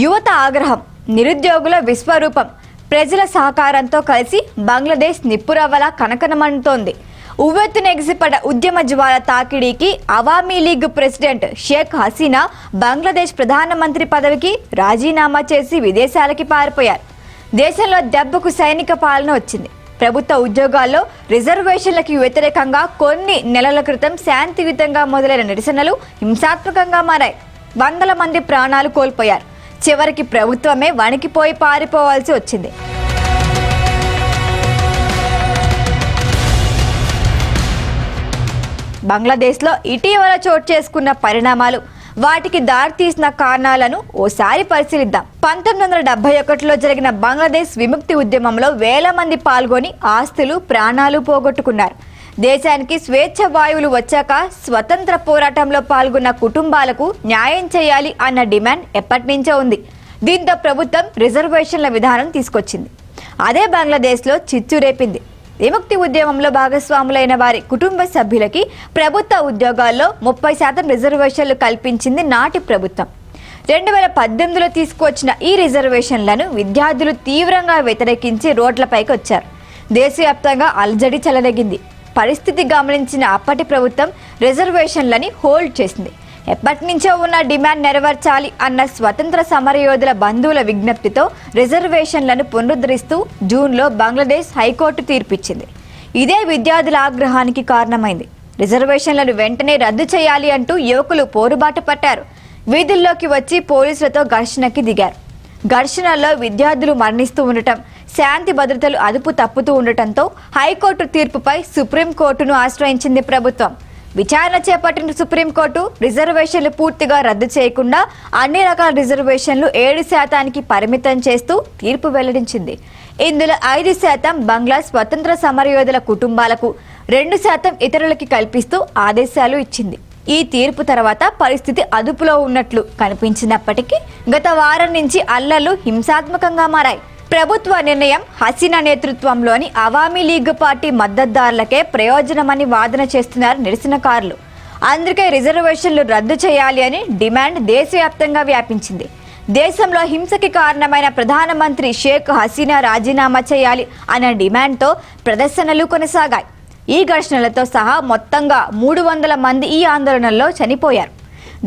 యువత ఆగ్రహం నిరుద్యోగుల విశ్వరూపం ప్రజల సహకారంతో కలిసి బంగ్లాదేశ్ నిప్పురవ్వలా కనకనమంటోంది. ఉవ్వెత్తున ఎగిసిపడ్డ ఉద్యమ జ్వాల తాకిడికి అవామీ లీగ్ ప్రెసిడెంట్ షేక్ హసీనా బంగ్లాదేశ్ ప్రధానమంత్రి పదవికి రాజీనామా చేసి విదేశాలకి పారిపోయారు. దేశంలో దెబ్బకు సైనిక పాలన వచ్చింది. ప్రభుత్వ ఉద్యోగాల్లో రిజర్వేషన్లకు వ్యతిరేకంగా కొన్ని నెలల క్రితం శాంతియుతంగా మొదలైన నిరసనలు హింసాత్మకంగా మారాయి. వందల మంది ప్రాణాలు కోల్పోయారు. చివరికి ప్రభుత్వమే వణికిపోయి పారిపోవాల్సి వచ్చింది. బంగ్లాదేశ్లో ఇటీవల చోటు చేసుకున్న పరిణామాలు వాటికి దారితీసిన కారణాలను ఓసారి పరిశీలిద్దాం. పంతొమ్మిది వందల డెబ్బై ఒకటిలో జరిగిన బంగ్లాదేశ్ విముక్తి ఉద్యమంలో వేల మంది పాల్గొని ఆస్తులు ప్రాణాలు పోగొట్టుకున్నారు. దేశానికి స్వేచ్ఛ వాయువులు వచ్చాక స్వతంత్ర పోరాటంలో పాల్గొన్న కుటుంబాలకు న్యాయం చేయాలి అన్న డిమాండ్ ఎప్పటి నుంచో ఉంది. దీంతో ప్రభుత్వం రిజర్వేషన్ల విధానం తీసుకొచ్చింది. అదే బంగ్లాదేశ్లో చిచ్చు రేపింది. విముక్తి ఉద్యమంలో భాగస్వాములైన వారి కుటుంబ సభ్యులకి ప్రభుత్వ ఉద్యోగాల్లో ముప్పై శాతం రిజర్వేషన్లు కల్పించింది నాటి ప్రభుత్వం. రెండు వేల పద్దెనిమిదిలో తీసుకువచ్చిన ఈ రిజర్వేషన్లను విద్యార్థులు తీవ్రంగా వ్యతిరేకించి రోడ్లపైకి వచ్చారు. దేశవ్యాప్తంగా అలజడి చెలరేగింది. పరిస్థితి గమనించిన అప్పటి ప్రభుత్వం రిజర్వేషన్లని హోల్డ్ చేసింది. ఎప్పటి నుంచో ఉన్న డిమాండ్ నెరవేర్చాలి అన్న స్వతంత్ర సమరయోధుల బంధువుల విజ్ఞప్తితో రిజర్వేషన్లను పునరుద్ధరిస్తూ జూన్లో బంగ్లాదేశ్ హైకోర్టు తీర్పిచ్చింది. ఇదే విద్యార్థుల ఆగ్రహానికి కారణమైంది. రిజర్వేషన్లను వెంటనే రద్దు చేయాలి అంటూ యువకులు పోరుబాట పట్టారు. వీధుల్లోకి వచ్చి పోలీసులతో ఘర్షణకి దిగారు. ఘర్షణల్లో విద్యార్థులు మరణిస్తూ ఉండటం శాంతి భద్రతలు అదుపు తప్పుతూ ఉండటంతో హైకోర్టు తీర్పుపై సుప్రీంకోర్టును ఆశ్రయించింది ప్రభుత్వం. విచారణ చేపట్టిన సుప్రీంకోర్టు రిజర్వేషన్లు పూర్తిగా రద్దు చేయకుండా అన్ని రకాల రిజర్వేషన్లు ఏడు శాతానికి పరిమితం చేస్తూ తీర్పు వెల్లడించింది. ఇందులో ఐదు శాతం బంగ్లా స్వతంత్ర సమరయోధుల కుటుంబాలకు రెండు శాతం ఇతరులకి కల్పిస్తూ ఆదేశాలు ఇచ్చింది. ఈ తీర్పు తర్వాత పరిస్థితి అదుపులో ఉన్నట్లు కనిపించినప్పటికీ గత వారం నుంచి అల్లర్లు హింసాత్మకంగా మారాయి. ప్రభుత్వ నిర్ణయం హసీనా నేతృత్వంలోని అవామీ లీగ్ పార్టీ మద్దతుదారులకే ప్రయోజనమని వాదన చేస్తున్నారు నిరసనకారులు. అందుకే రిజర్వేషన్లు రద్దు చేయాలి అని డిమాండ్ దేశవ్యాప్తంగా వ్యాపించింది. దేశంలో హింసకి కారణమైన ప్రధానమంత్రి షేక్ హసీనా రాజీనామా చేయాలి అనే డిమాండ్తో ప్రదర్శనలు కొనసాగాయి. ఈ ఘర్షణలతో సహా మొత్తంగా మూడు వందల మంది ఈ ఆందోళనల్లో చనిపోయారు.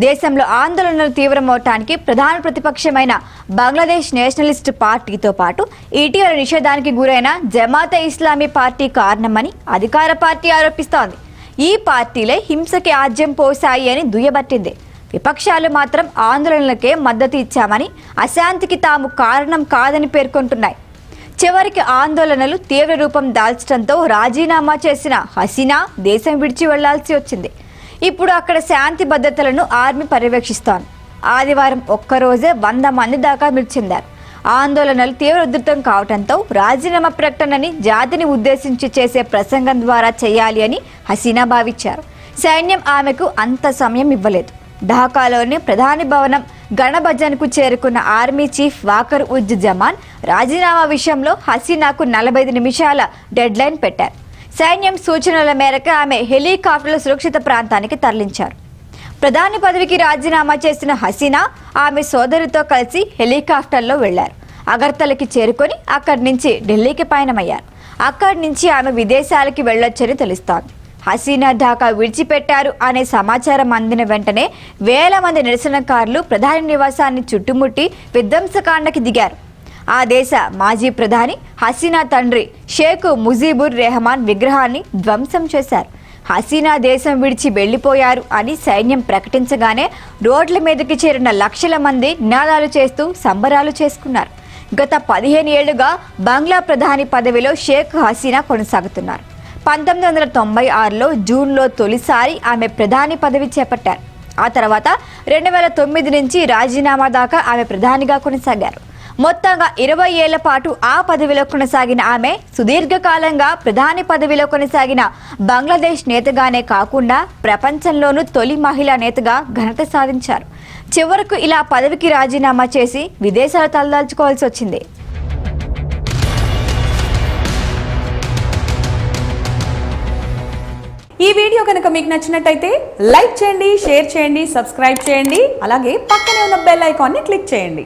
దేశంలో ఆందోళనలు తీవ్రమవటానికి ప్రధాన ప్రతిపక్షమైన బంగ్లాదేశ్ నేషనలిస్ట్ పార్టీతో పాటు ఇటీవల నిషేధానికి గురైన జమాతే ఇస్లామీ పార్టీ కారణమని అధికార పార్టీ ఆరోపిస్తోంది. ఈ పార్టీలే హింసకి ఆజ్యం పోసాయి అని దుయ్యబట్టింది. విపక్షాలు మాత్రం ఆందోళనలకే మద్దతు ఇచ్చామని అశాంతికి తాము కారణం కాదని పేర్కొంటున్నాయి. చివరికి ఆందోళనలు తీవ్ర రూపం దాల్చడంతో రాజీనామా చేసిన హసీనా దేశం విడిచి వెళ్ళాల్సి వచ్చింది. ఇప్పుడు అక్కడ శాంతి భద్రతలను ఆర్మీ పర్యవేక్షిస్తోంది. ఆదివారం ఒక్కరోజే వంద మంది దాకా మృతి చెందారు ఆందోళనలు తీవ్ర ఉధృతం కావడంతో రాజీనామా ప్రకటనని జాతిని ఉద్దేశించి చేసే ప్రసంగం ద్వారా చేయాలి అని హసీనా భావించారు. సైన్యం ఆమెకు అంత సమయం ఇవ్వలేదు. ఢాకాలోని ప్రధాని భవనం గణభజన్కు చేరుకున్న ఆర్మీ చీఫ్ వాకర్ ఉజ్ జమాన్ రాజీనామా విషయంలో హసీనాకు నలభై నిమిషాల డెడ్లైన్ పెట్టారు. సైన్యం సూచనల మేరకు ఆమె హెలికాప్టర్ల సురక్షిత ప్రాంతానికి తరలించారు. ప్రధాని పదవికి రాజీనామా చేసిన హసీనా ఆమె సోదరితో కలిసి హెలికాప్టర్లో వెళ్ళారు అగర్తలకి చేరుకొని అక్కడి నుంచి ఢిల్లీకి పయనమయ్యారు. అక్కడి నుంచి ఆమె విదేశాలకి వెళ్ళొచ్చని తెలుస్తోంది. హసీనా ఢాకా విడిచిపెట్టారు అనే సమాచారం అందిన వెంటనే వేల మంది నిరసనకారులు ప్రధాని నివాసాన్ని చుట్టుముట్టి విధ్వంసకాండకి దిగారు. ఆ దేశ మాజీ ప్రధాని హసీనా తండ్రి షేక్ ముజీబుర్ రెహమాన్ విగ్రహాన్ని ధ్వంసం చేశారు. హసీనా దేశం విడిచి వెళ్ళిపోయారు అని సైన్యం ప్రకటించగానే రోడ్ల మీదకి చేరిన లక్షల మంది నినాదాలు చేస్తూ సంబరాలు చేసుకున్నారు. గత పదిహేను ఏళ్ళుగా బంగ్లా ప్రధాని పదవిలో షేక్ హసీనా కొనసాగుతున్నారు. పంతొమ్మిది వందల తొంభై ఆరులో జూన్లో తొలిసారి ఆమె ప్రధాని పదవి చేపట్టారు. ఆ తర్వాత రెండు వేల తొమ్మిది నుంచి రాజీనామా దాకా ఆమె ప్రధానిగా కొనసాగారు. మొత్తంగా ఇరవై ఏళ్ళ పాటు ఆ పదవిలో కొనసాగిన ఆమె సుదీర్ఘకాలంగా ప్రధాని పదవిలో కొనసాగిన బంగ్లాదేశ్ నేతగానే కాకుండా ప్రపంచంలోనూ తొలి మహిళా నేతగా ఘనత సాధించారు. చివరకు ఇలా పదవికి రాజీనామా చేసి విదేశాలు తలదాల్చుకోవాల్సి వచ్చింది. ఈ వీడియో కనుక మీకు నచ్చినట్టయితే లైక్ చేయండి షేర్ చేయండి సబ్స్క్రైబ్ చేయండి అలాగే పక్కనే ఉన్న బెల్ ఐకాన్ని క్లిక్ చేయండి.